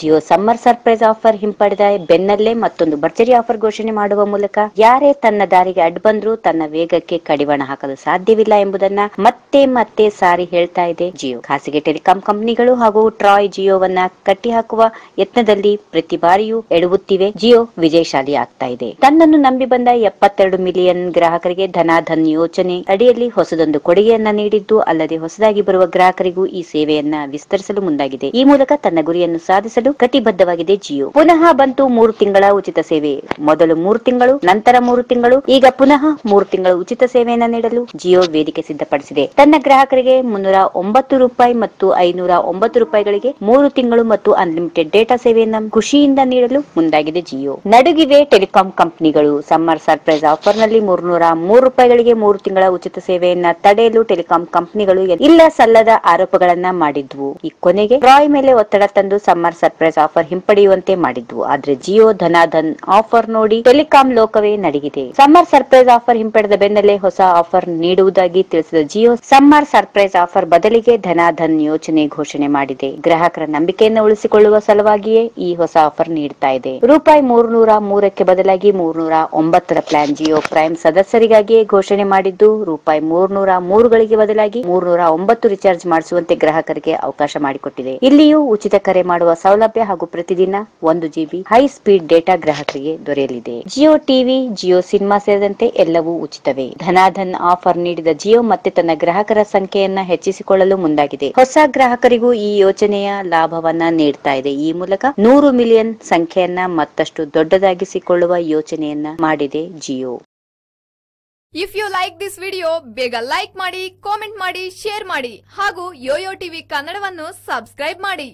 Jio summer surprise offer ಹಿಂಪಡೆದ ಬೆನ್ನಲ್ಲೇ ಮತ್ತೊಂದು ಭರ್ಜರಿ ಆಫರ್ ಘೋಷಣೆ ಮಾಡುವ ಮೂಲಕ ಯಾರೇ ತನ್ನ ದಾರಿಗೆ ಅಡ್ಡ ಬಂದ್ರೂ ತನ್ನ ವೇಗಕ್ಕೆ ಕಡಿವಾಣ ಹಾಕಲು ಸಾಧ್ಯವಿಲ್ಲ ಎಂಬುದನ್ನ ಮತ್ತೆ ಮತ್ತೆ ಸಾರಿ ಹೇಳ್ತಾ ಇದೆ ಜಿಯೋ. ಖಾಸಗಿ ಟೆಲಿಕಾಂ ಕಂಪನಿಗಳು ಹಾಗೂ ಟ್ರಾಯ್ ಜಿಯೋವನ್ನ ಕಟ್ಟಿಹಾಕುವ ಯತ್ನದಲ್ಲಿ ಪ್ರತಿ ಬಾರಿಯೂ ಎಡವುತ್ತಿವೆ. ಜಿಯೋ ವಿಜಯಶಾಲಿ ಆಗ್ತಾ ಇದೆ. ತನ್ನನ್ನು ನಂಬಿ ಬಂದ ಎಪ್ಪತ್ತೆರಡು ಮಿಲಿಯನ್ ಗ್ರಾಹಕರಿಗೆ ಧನಾಧನ್ ಯೋಜನೆ ಅಡಿಯಲ್ಲಿ ಹೊಸದೊಂದು ಕೊಡುಗೆಯನ್ನ ನೀಡಿದ್ದು, ಅಲ್ಲದೆ ಹೊಸದಾಗಿ ಬರುವ ಗ್ರಾಹಕರಿಗೂ ಈ ಸೇವೆಯನ್ನ ವಿಸ್ತರಿಸಲು ಮುಂದಾಗಿದೆ. ಈ ಮೂಲಕ ತನ್ನ ಗುರಿಯನ್ನು ಸಾಧಿಸಲು ಕಟಿಬದ್ಧವಾಗಿದೆ ಜಿಯೋ. ಪುನಃ ಬಂತು ಮೂರು ತಿಂಗಳ ಉಚಿತ ಸೇವೆ. ಮೊದಲು ಮೂರು ತಿಂಗಳು, ನಂತರ ಮೂರು ತಿಂಗಳು, ಈಗ ಪುನಃ ಮೂರು ತಿಂಗಳು ಉಚಿತ ಸೇವೆಯನ್ನು ನೀಡಲು ಜಿಯೋ ವೇದಿಕೆ ಸಿದ್ಧಪಡಿಸಿದೆ. ತನ್ನ ಗ್ರಾಹಕರಿಗೆ ಮುನ್ನೂರ ಒಂಬತ್ತು ರೂಪಾಯಿ ಮತ್ತು ಐನೂರ ಒಂಬತ್ತು ರೂಪಾಯಿಗಳಿಗೆ ಮೂರು ತಿಂಗಳು ಮತ್ತು ಅನ್ಲಿಮಿಟೆಡ್ ಡೇಟಾ ಸೇವೆಯನ್ನು ಖುಷಿಯಿಂದ ನೀಡಲು ಮುಂದಾಗಿದೆ ಜಿಯೋ. ನಡುಗಿವೆ ಟೆಲಿಕಾಂ ಕಂಪನಿಗಳು ಸಮ್ಮರ್ ಸರ್ಪ್ರೈಸ್ ಆಫರ್ನಲ್ಲಿ ಮೂರ್ನೂರ ಮೂರು ರೂಪಾಯಿಗಳಿಗೆ ಮೂರು ತಿಂಗಳ ಉಚಿತ ಸೇವೆಯನ್ನ ತಡೆಯಲು ಟೆಲಿಕಾಂ ಕಂಪನಿಗಳು ಇಲ್ಲ ಸಲ್ಲದ ಆರೋಪಗಳನ್ನ ಮಾಡಿದ್ವು. ಈ ಕೊನೆಗೆ ಟ್ರಾಯ್ ಮೇಲೆ ಒತ್ತಡ ತಂದು ಸಮ್ಮರ್ ಸರ್ಪ್ರೈಸ್ ಆಫರ್ ಹಿಂಪಡೆಯುವಂತೆ ಮಾಡಿದ್ವು. ಆದ್ರೆ ಜಿಯೋ ಧನಾಧನ್ ಆಫರ್ ನೋಡಿ ಟೆಲಿಕಾಂ ಲೋಕವೇ ನಡಗಿದೆ ಸಮ್ಮರ್ ಸರ್ಪ್ರೈಸ್ ಆಫರ್ ಹಿಂಪಡೆದ ಬೆನ್ನಲ್ಲೇ ಹೊಸ ಆಫರ್ ನೀಡುವುದಾಗಿ ತಿಳಿಸಿದ ಜಿಯೋ ಸಮ್ಮರ್ ಸರ್ಪ್ರೈಸ್ ಆಫರ್ ಬದಲಿಗೆ ಧನಾಧನ್ ಯೋಜನೆ ಘೋಷಣೆ ಮಾಡಿದೆ. ಗ್ರಾಹಕರ ನಂಬಿಕೆಯನ್ನು ಉಳಿಸಿಕೊಳ್ಳುವ ಸಲುವಾಗಿಯೇ ಈ ಹೊಸ ಆಫರ್ ನೀಡ್ತಾ ಇದೆ. ರೂಪಾಯಿ ಮೂರ್ನೂರ ಮೂರಕ್ಕೆ ಬದಲಾಗಿ ಮೂರ್ನೂರ ಒಂಬತ್ತರ ಪ್ಲಾನ್ ಜಿಯೋ ಪ್ರೈಮ್ ಸದಸ್ಯರಿಗಾಗಿಯೇ ಘೋಷಣೆ ಮಾಡಿದ್ದು, ರೂಪಾಯಿ ಮೂರ್ನೂರ ಮೂರುಗಳಿಗೆ ಬದಲಾಗಿ ಮೂರ್ನೂರ ಒಂಬತ್ತು ರಿಚಾರ್ಜ್ ಮಾಡಿಸುವಂತೆ ಗ್ರಾಹಕರಿಗೆ ಅವಕಾಶ ಮಾಡಿಕೊಟ್ಟಿದೆ. ಇಲ್ಲಿಯೂ ಉಚಿತ ಕರೆ ಮಾಡುವ ಸೌಲಭ್ಯ ಹಾಗೂ ಪ್ರತಿದಿನ ಒಂದು ಜಿಬಿ ಹೈ ಸ್ಪೀಡ್ ಡೇಟಾ ಗ್ರಾಹಕರಿಗೆ ದೊರೆಯಲಿದೆ. ಜಿಯೋ ಟಿವಿ ಜಿಯೋ ಸಿನಿಮಾ ಸೇರಿದಂತೆ ಎಲ್ಲವೂ ಉಚಿತವೇ. ಧನಾಧನ್ ಆಫರ್ ನೀಡಿದ ಜಿಯೋ ಮತ್ತೆ ತನ್ನ ಗ್ರಾಹಕರ ಸಂಖ್ಯೆಯನ್ನ ಹೆಚ್ಚಿಸಿಕೊಳ್ಳಲು ಮುಂದಾಗಿದೆ. ಹೊಸ ಗ್ರಾಹಕರಿಗೂ ಈ ಯೋಜನೆಯ ಲಾಭವನ್ನ ನೀಡ್ತಾ ಇದೆ. ಈ ಮೂಲಕ ನೂರು ಮಿಲಿಯನ್ ಸಂಖ್ಯೆಯನ್ನ ಮತ್ತಷ್ಟು ದೊಡ್ಡದಾಗಿಸಿಕೊಳ್ಳುವ ಯೋಚನೆಯನ್ನ ಮಾಡಿದೆ Jio if you like this video ಬೇಗ ಲೈಕ್ ಮಾಡಿ ಕಾಮೆಂಟ್ ಮಾಡಿ ಶೇರ್ ಮಾಡಿ ಹಾಗೂ ಯೋಯೋ ಟಿವಿ ಕನ್ನಡವನ್ನು ಸಬ್ಸ್ಕ್ರೈಬ್ ಮಾಡಿ.